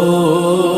Oh.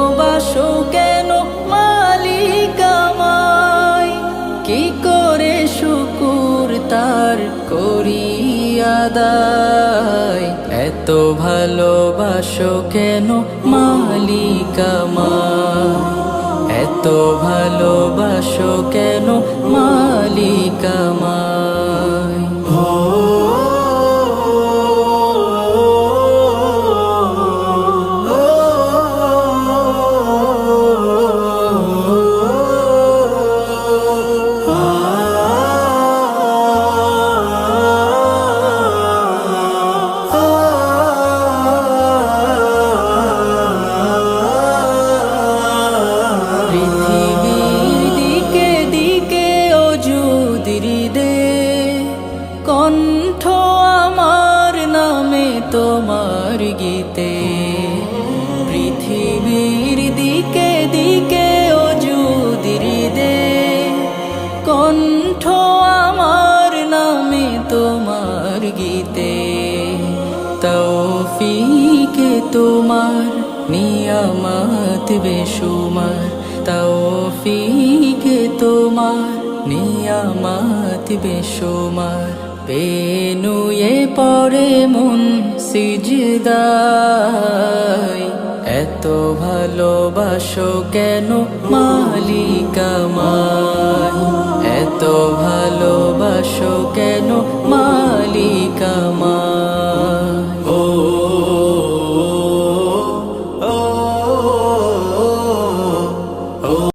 তার করি আদায় এত ভালোবাসো কেন মালিকামা এত ভালোবাসো কেন মালিক কণ্ঠ আমার নামে তোমার গীতে। পৃথিবীর দিকে দিকে অজুদির দে কণ্ঠ আমার নামে তোমার গীতে। তৌফিকে তোমার নিয়ামত বেশুমার। তৌফিকে তোমার নিয়ামত বেশুমার। পেনুয়ে পড়ে মন সিজদায়। এত ভালোবাসো কেন মালিক